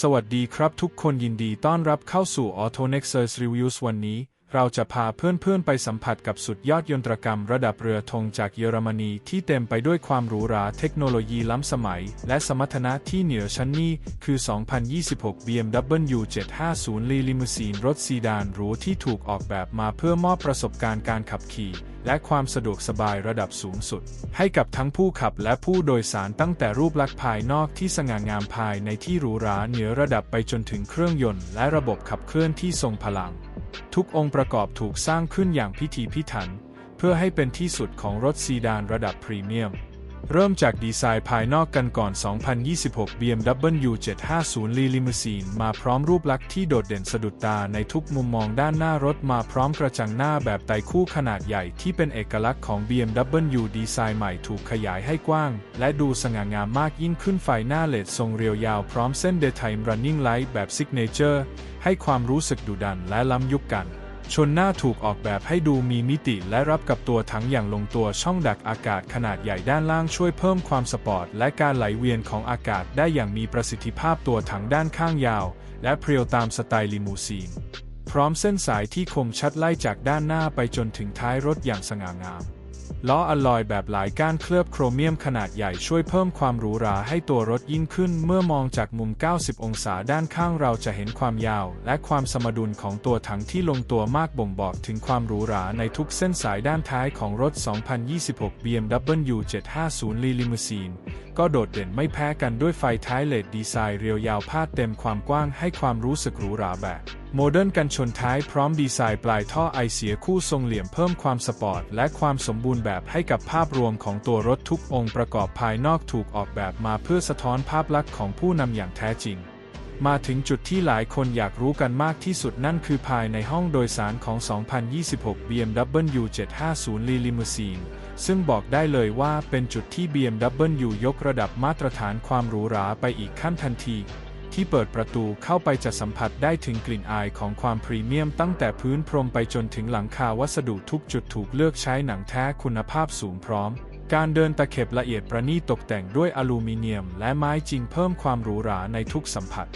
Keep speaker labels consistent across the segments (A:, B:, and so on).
A: สวัสดีครับทุกคนยินดีต้อนรับเข้าสู่ AutoNexus Reviews วันนี้ เราจะพาเพื่อนๆไปสัมผัสกับสุดยอดยนตรกรรมระดับเรือธงจากเยอรมนีที่เต็มไปด้วยความหรูหราเทคโนโลยีล้ำสมัย และสมรรถนะที่เหนือชั้นนี่คือ 2026 BMW 750 Li Limousine รถซีดานหรูที่ถูกออกแบบมาเพื่อมอบประสบการณ์การขับขี่ และความสะดวกสบายระดับสูงสุด ให้กับทั้งผู้ขับและผู้โดยสารตั้งแต่รูปลักษณ์ภายนอกที่สง่างามภายในที่หรูหราเหนือระดับไปจนถึงเครื่องยนต์และระบบขับเคลื่อนที่ทรงพลัง ทุกองค์ประกอบถูกสร้างขึ้นอย่างพิถีพิถัน เพื่อให้เป็นที่สุดของรถซีดานระดับพรีเมียม เริ่มจากดีไซน์ภายนอกกันก่อน 2026 BMW 750 Li Limousine มาพร้อมรูปลักษณ์ที่โดดเด่นสะดุดตาในทุกมุมมองด้านหน้ารถมาพร้อมกระจังหน้าแบบไต่คู่ขนาดใหญ่ที่เป็นเอกลักษณ์ของ BMW ดีไซน์ใหม่ถูกขยายให้กว้าง และดูสง่างามมากยิ่งขึ้นไฟหน้าเลดทรงเรียวยาวพร้อมเส้น Daytime Running Light แบบ Signature ให้ความรู้สึกดุดันและล้ำยุคกัน ชนหน้าถูกออกแบบให้ดูมีมิติและรับกับตัวถังอย่างลงตัวช่องดักอากาศขนาดใหญ่ด้านล่างช่วยเพิ่มความสปอร์ตและการไหลเวียนของอากาศได้อย่างมีประสิทธิภาพตัวถังด้านข้างยาว และเพรียวตามสไตล์ลิมูซีน พร้อมเส้นสายที่คมชัดไล่จากด้านหน้าไปจนถึงท้ายรถอย่างสง่างาม ล้ออลลอยแบบหลายก้านเคลือบโครเมียมขนาดใหญ่ช่วยเพิ่มความหรูหราให้ตัวรถยิ่งขึ้น เมื่อมองจากมุม 90 องศาด้านข้างเราจะเห็นความยาว และความสมดุลของตัวถังที่ลงตัวมากบ่งบอกถึงความหรูหราในทุกเส้นสายด้านท้ายของรถ 2026 BMW 750 Li Limousine ก็โดดเด่นไม่แพ้กันด้วยไฟท้ายเลดดีไซน์เรียวยาวพาดเต็มความกว้างให้ความรู้สึกหรูหราแบบ โมเดิร์นกันชนท้ายพร้อมดีไซน์ปลายท่อไอเสียคู่ทรงเหลี่ยมเพิ่มความสปอร์ต และความสมบูรณ์แบบให้กับภาพรวมของตัวรถทุกองค์ประกอบภายนอกถูกออกแบบมาเพื่อสะท้อนภาพลักษณ์ของผู้นำอย่างแท้จริงมาถึงจุดที่หลายคนอยากรู้กันมากที่สุดนั่นคือภายในห้องโดยสารของ 2026 BMW 750 Li Limousine ซึ่งบอกได้เลยว่าเป็นจุดที่ BMW ยกระดับมาตรฐานความหรูหราไปอีกขั้นทันที ที่เปิดประตูเข้าไปจะสัมผัสได้ถึงกลิ่นอายของความพรีเมียมตั้งแต่พื้นพรมไปจนถึงหลังคาวัสดุทุกจุดถูกเลือกใช้หนังแท้คุณภาพสูงพร้อม การเดินตะเข็บละเอียดประณีตตกแต่งด้วยอลูมิเนียม และไม้จริงเพิ่มความหรูหราในทุกสัมผัส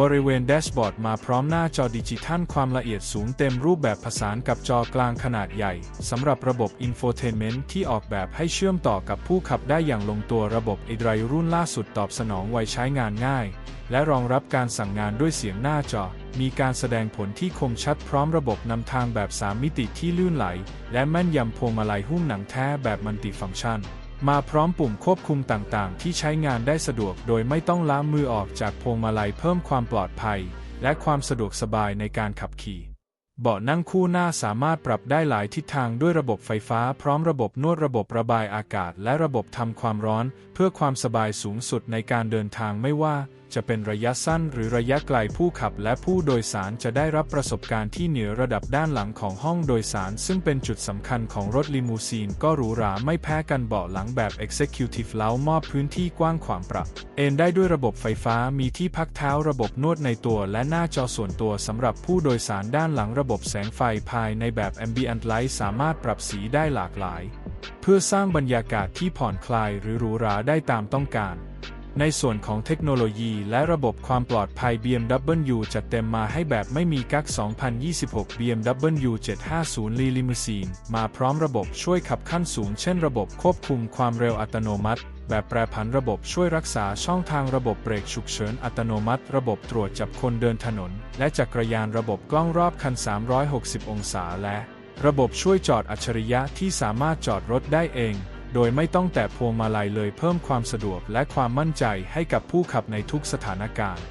A: บริเวณแดชบอร์ดมาพร้อมหน้าจอดิจิทัลความละเอียดสูงเต็มรูปแบบผสานกับจอกลางขนาดใหญ่สำหรับระบบอินโฟเทนเมนต์ที่ออกแบบให้เชื่อมต่อกับผู้ขับได้อย่างลงตัวระบบไอไดรรุ่นล่าสุดตอบสนองไวใช้งานง่าย และรองรับการสั่งงานด้วยเสียงหน้าจอ มีการแสดงผลที่คมชัดพร้อมระบบนำทางแบบ 3 มิติที่ลื่นไหล และแม่นยำพวงมาลัยหุ้มหนังแท้แบบมัลติฟังก์ชัน มาพร้อมปุ่มควบคุมต่างๆ ที่ใช้งานได้สะดวกโดยไม่ต้องล้างมือออกจากพวงมาลัยเพิ่มความปลอดภัย และความสะดวกสบายในการขับขี่เบาะนั่งคู่หน้าสามารถปรับได้หลายทิศทางด้วยระบบไฟฟ้าพร้อมระบบนวดระบบระบายอากาศ และระบบทำความร้อน เพื่อความสบายสูงสุดในการเดินทางไม่ว่า จะเป็นระยะสั้นหรือระยะไกลผู้ขับและผู้โดยสารจะได้รับประสบการณ์ที่เหนือระดับด้านหลังของห้องโดยสาร ซึ่งเป็นจุดสำคัญของรถลิมูซีนก็หรูหราไม่แพ้กันเบาะหลังแบบ Executive แล้วมอบพื้นที่กว้างขวางปรับ เอนได้ด้วยระบบไฟฟ้ามีที่พักเท้าระบบนวดในตัวและหน้าจอส่วนตัวสำหรับผู้โดยสารด้านหลังระบบแสงไฟภายในแบบ Ambient Light สามารถปรับสีได้หลากหลาย เพื่อสร้างบรรยากาศที่ผ่อนคลายหรือหรูหราได้ตามต้องการ ในส่วนของเทคโนโลยีและระบบความปลอดภัย BMW จัดเต็มมาให้แบบไม่มีกัก2026 BMW 750 Li Limousine มาพร้อมระบบช่วยขับขั้นสูง เช่นระบบควบคุมความเร็วอัตโนมัติ แบบแปรผันระบบช่วยรักษาช่องทางระบบเบรกฉุกเฉินอัตโนมัติ ระบบตรวจจับคนเดินถนน และจักรยานระบบกล้องรอบคัน 360 องศาและ ระบบช่วยจอดอัจฉริยะที่สามารถจอดรถได้เอง โดยไม่ต้องแตะพวงมาลัยเลยเพิ่มความสะดวกและความมั่นใจให้กับผู้ขับในทุกสถานการณ์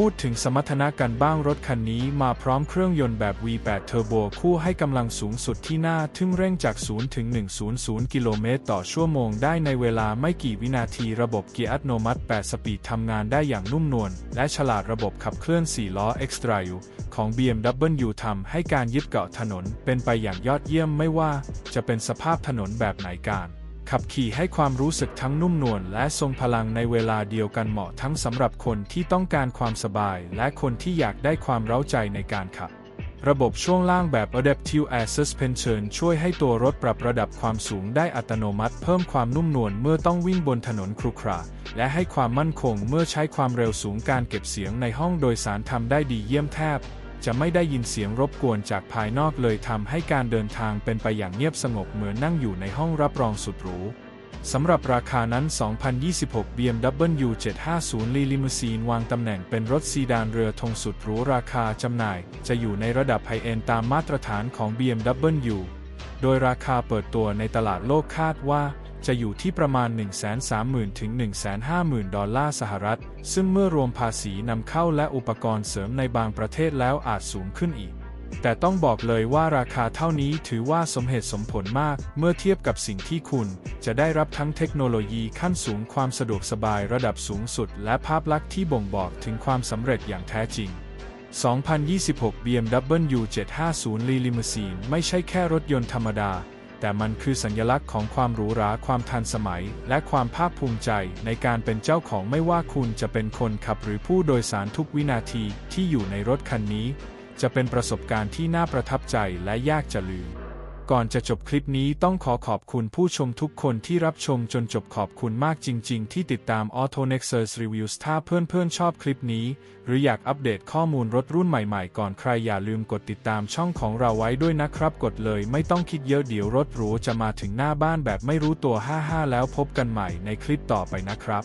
A: พูดถึงสมรรถนะกันบ้างรถคันนี้มาพร้อมเครื่องยนต์แบบ V8 Turbo คู่ให้กำลังสูงสุดที่หน่าทึ่งเร่งจาก 0 ถึง 100 กิโลเมตรต่อชั่วโมงได้ในเวลาไม่กี่วินาทีระบบเกียร์อัตโนมัติ 8 สปีดทำงานได้อย่างนุ่มนวลและฉลาดระบบขับเคลื่อน 4 ล้อ Extra U ของ BMW ทำให้การยึดเกาะถนนเป็นไปอย่างยอดเยี่ยมไม่ว่าจะเป็นสภาพถนนแบบไหนการ ขับขี่ให้ความรู้สึกทั้งนุ่มนวลและทรงพลังในเวลาเดียวกันเหมาะทั้งสำหรับคนที่ต้องการความสบายและคนที่อยากได้ความเร้าใจในการขับ ระบบช่วงล่างแบบ Adaptive Air Suspension ช่วยให้ตัวรถปรับระดับความสูงได้อัตโนมัติ เพิ่มความนุ่มนวลเมื่อต้องวิ่งบนถนนครุขระและให้ความมั่นคงเมื่อใช้ความเร็วสูงการเก็บเสียงในห้องโดยสารทำได้ดีเยี่ยมแทบ จะไม่ได้ยินเสียงรบกวนจากภายนอกเลยทำให้การเดินทางเป็นไปอย่างเงียบสงบเหมือนนั่งอยู่ในห้องรับรองสุดหรูสำหรับราคานั้น 2026 BMW 750 Li Limousine วางตำแหน่งเป็นรถซีดานเรือธงสุดหรูราคาจำหน่าย จะอยู่ในระดับไฮเอนตามมาตรฐานของ BMW โดยราคาเปิดตัวในตลาดโลกคาดว่า จะอยู่ที่ประมาณ 130,000 ถึง 150,000 ดอลลาร์สหรัฐ ซึ่งเมื่อรวมภาษีนำเข้าและอุปกรณ์เสริมในบางประเทศแล้วอาจสูงขึ้นอีก แต่ต้องบอกเลยว่าราคาเท่านี้ถือว่าสมเหตุสมผลมาก เมื่อเทียบกับสิ่งที่คุณจะได้รับทั้งเทคโนโลยีขั้นสูงความสะดวกสบายระดับสูงสุด และภาพลักษณ์ที่บ่งบอกถึงความสำเร็จอย่างแท้จริง2026 BMW 750 Li Limousine ไม่ใช่แค่รถยนต์ธรรมดา แต่มันคือสัญลักษณ์ของความหรูหราความทันสมัย และความภาคภูมิใจในการเป็นเจ้าของไม่ว่าคุณจะเป็นคนขับหรือผู้โดยสารทุกวินาทีที่อยู่ในรถคันนี้ จะเป็นประสบการณ์ที่น่าประทับใจและยากจะลืม ก่อนจะจบคลิปนี้ต้องขอขอบคุณผู้ชมทุกคนที่รับชมจนจบขอบคุณมากจริง ๆ ที่ติดตาม Auto Nexus Reviews ถ้าเพื่อนๆชอบคลิปนี้ หรืออยากอัปเดตข้อมูลรถรุ่นใหม่ๆ ก่อนใครอย่าลืมกดติดตามช่องของเราไว้ด้วยนะครับ กดเลยไม่ต้องคิดเยอะเดี๋ยวรถหรูจะมาถึงหน้าบ้านแบบไม่รู้ตัว 55 แล้วพบกันใหม่ในคลิปต่อไปนะครับ